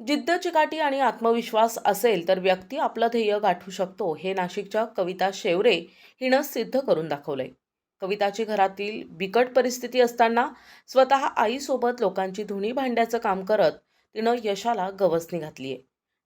जिद्द चिकाटी आणि आत्मविश्वास असेल तर व्यक्ती आपलं ध्येय गाठू शकतो हे नाशिकच्या कविता शेवरे हिनं सिद्ध करून दाखवलंय. कविताची घरातील बिकट परिस्थिती असताना स्वतः आईसोबत लोकांची धुणी भांड्याचं काम करत तिनं यशाला गवसणी घातलीय.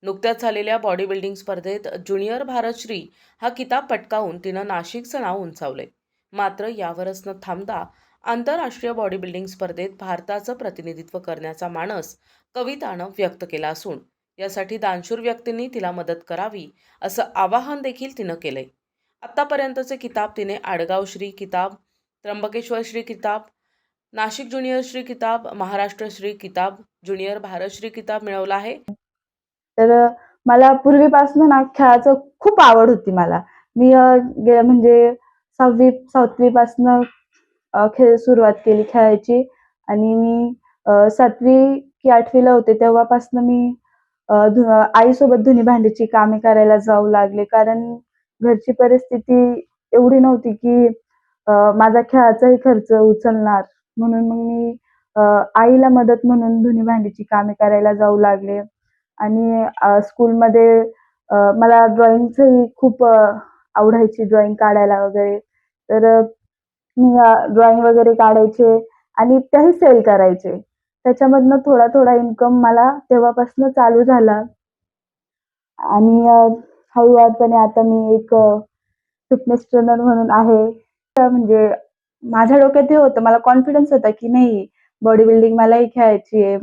नुकत्याच झालेल्या बॉडी बिल्डिंग स्पर्धेत ज्युनियर भारतश्री हा किताब पटकावून तिनं नाशिकचं नाव उंचावलंय. मात्र यावरच न थांबता आंतरराष्ट्रीय बॉडी बिल्डिंग स्पर्धेत भारताचं प्रतिनिधित्व करण्याचा मानस कवितानं व्यक्त केला असून यासाठी दानशूर व्यक्तींनी तिला मदत करावी असं आवाहन देखील तिनं केलंय. आत्तापर्यंतचे किताब तिने आडगाव श्री किताब त्र्यंबकेश्वर श्री किताब नाशिक ज्युनियर श्री किताब महाराष्ट्र श्री किताब ज्युनियर भारत श्री किताब मिळवला आहे. तर मला पूर्वीपासून ना खेळाचं खूप आवड होती मला. मी म्हणजे सहावी सातवीपासनं अ, खेळ सुरुवात केली खेळायची. आणि मी सातवी की आठवीला होते तेव्हापासनं मी धु आईसोबत धुनी भांडीची कामे करायला जाऊ लागले. कारण घरची परिस्थिती एवढी नव्हती की माझा खेळाचाही खर्च उचलणार. म्हणून मग मी आईला मदत म्हणून धुनी भांडीची कामे करायला जाऊ लागले. आणि स्कूलमध्ये मला ड्रॉइंगचंही खूप आवडायची ड्रॉइंग काढायला वगैरे. तर मी ड्रॉइंग वगैरे काढायचे आणि त्याही सेल करायचे. त्याच्यामधनं थोडा थोडा इन्कम मला तेव्हापासून चालू झाला. आणि हळूहळूपणे हळूवारपणे आता मी एक फिटनेस ट्रेनर म्हणून आहे. तर म्हणजे माझ्या डोक्यात हे होतं मला कॉन्फिडन्स होता की नाही बॉडी बिल्डिंग मलाही खेळायची आहे.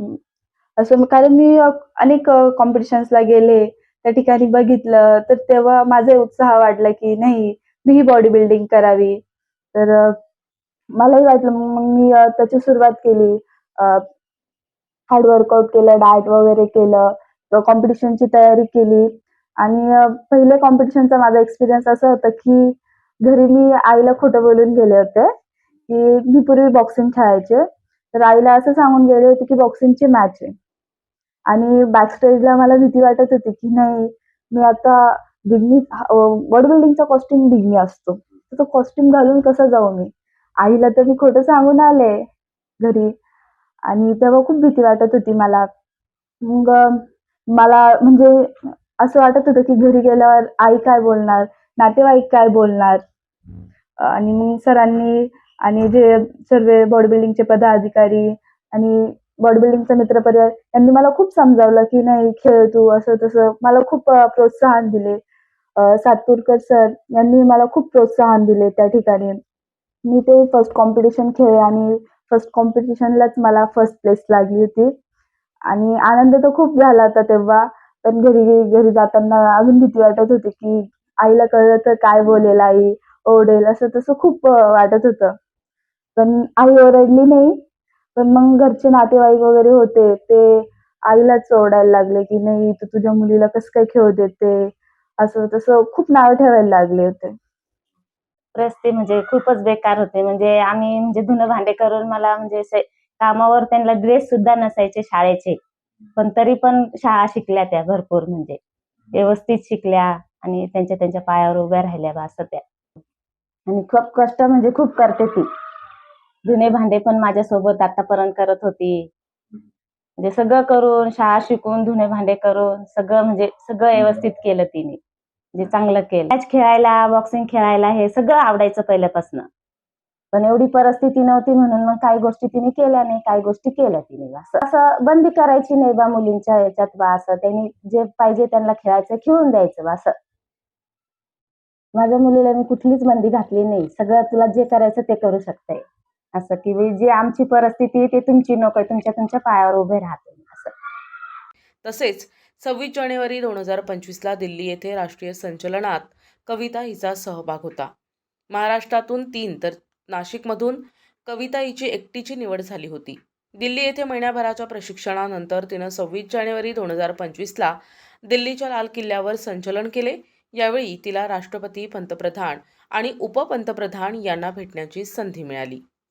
असं कारण मी अनेक कॉम्पिटिशन्सला गेले त्या ठिकाणी बघितलं तर तेव्हा माझा उत्साह वाढला की नाही मी ही बॉडी बिल्डिंग करावी. तर मलाही वाटलं मग मी त्याची सुरुवात केली. हार्ड वर्कआउट केलं डाएट वगैरे केलं कॉम्पिटिशनची तयारी केली. आणि पहिल्या कॉम्पिटिशनचा माझा एक्सपिरियन्स असं होतं की घरी मी आईला खोटं बोलून गेले होते की मी पूर्वी बॉक्सिंग खेळायचे. तर आईला असं सांगून गेले होते की बॉक्सिंगची मॅच आहे. आणि बॅक स्टेजला मला भीती वाटत होती की नाही मी आता बिगनी बॉडी बिल्डिंगचा कॉस्ट्युम बिगनी असतो. तर तो कॉस्ट्युम घालून कसा जाऊ मी? आईला तर मी खोटं सांगून आले घरी. आणि तेव्हा खूप भीती वाटत होती मला. मग मला म्हणजे असं वाटत होतं की घरी गेल्यावर आई काय बोलणार? नातेवाईक काय बोलणार? आणि मग सरांनी आणि जे सर्व बॉडी बिल्डिंगचे पदाधिकारी आणि बॉडी बिल्डिंगचा मित्रपरिवार यांनी मला खूप समजावलं की नाही खेळ तू असं तसं. मला खूप प्रोत्साहन दिले. सातपूरकर सर यांनी मला खूप प्रोत्साहन दिले त्या ठिकाणी. मी ते फर्स्ट कॉम्पिटिशन खेळले आणि फर्स्ट कॉम्पिटिशनलाच मला फर्स्ट प्लेस लागली होती. आणि आनंद तर खूप झाला होता तेव्हा पण घरी घरी जाताना अजून भीती वाटत होती की आईला कळलं तर काय बोलेल आई ओरडेल असं तसं खूप वाटत होतं. पण आई ओरडली नाही पण मग घरचे नातेवाईक वगैरे होते ते आईलाच ओरडायला लागले की नाही तू तुझ्या मुलीला कसं काय खेळू देते? असं तसं खूप नाव ठेवायला लागले होते. परिस्थिती म्हणजे खूपच बेकार होते. म्हणजे आम्ही म्हणजे धुणं भांडे करून मला म्हणजे कामावर त्यांना ड्रेस सुद्धा नसायचे शाळेचे. पण तरी पण शाळा शिकल्या त्या भरपूर म्हणजे. व्यवस्थित शिकल्या आणि त्यांच्या त्यांच्या पायावर उभ्या राहिल्या बा असं त्या. आणि खूप कष्ट म्हणजे खूप करते ती. जुने भांडे पण माझ्यासोबत आतापर्यंत करत होती. म्हणजे सगळं करून शाळा शिकून धुणे भांडे करून सगळं म्हणजे सगळं व्यवस्थित केलं तिने. जे चांगलं केलं. मॅच खेळायला बॉक्सिंग खेळायला हे सगळं आवडायचं पहिल्यापासून. पण एवढी परिस्थिती नव्हती म्हणून मग काही गोष्टी तिने केल्या नाही काही गोष्टी केल्या तिने. बा. असं असं बंदी करायची नाही बा मुलींच्या याच्यात बा असं त्यांनी जे पाहिजे त्यांना खेळायचं खेळून द्यायचं बा असं. माझ्या मुलीला मी कुठलीच बंदी घातली नाही. सगळं तुला जे करायचं ते करू शकते. असं की जे जी आमची परिस्थिती ते तुमची नको आहे. तुमच्या तुमच्या पायावर उभे राहते. तसेच सव्वीस जानेवारी दोन हजार पंचवीसला दिल्ली येथे राष्ट्रीय संचलनात कविता हिचा सहभाग होता. महाराष्ट्रातून तीन तर नाशिकमधून कविता हिची एकटीची निवड झाली होती. दिल्ली येथे महिन्याभराच्या प्रशिक्षणानंतर तिनं सव्वीस जानेवारी दोन हजार पंचवीसला दिल्लीच्या लाल किल्ल्यावर संचलन केले. यावेळी तिला राष्ट्रपती पंतप्रधान आणि उपपंतप्रधान यांना भेटण्याची संधी मिळाली.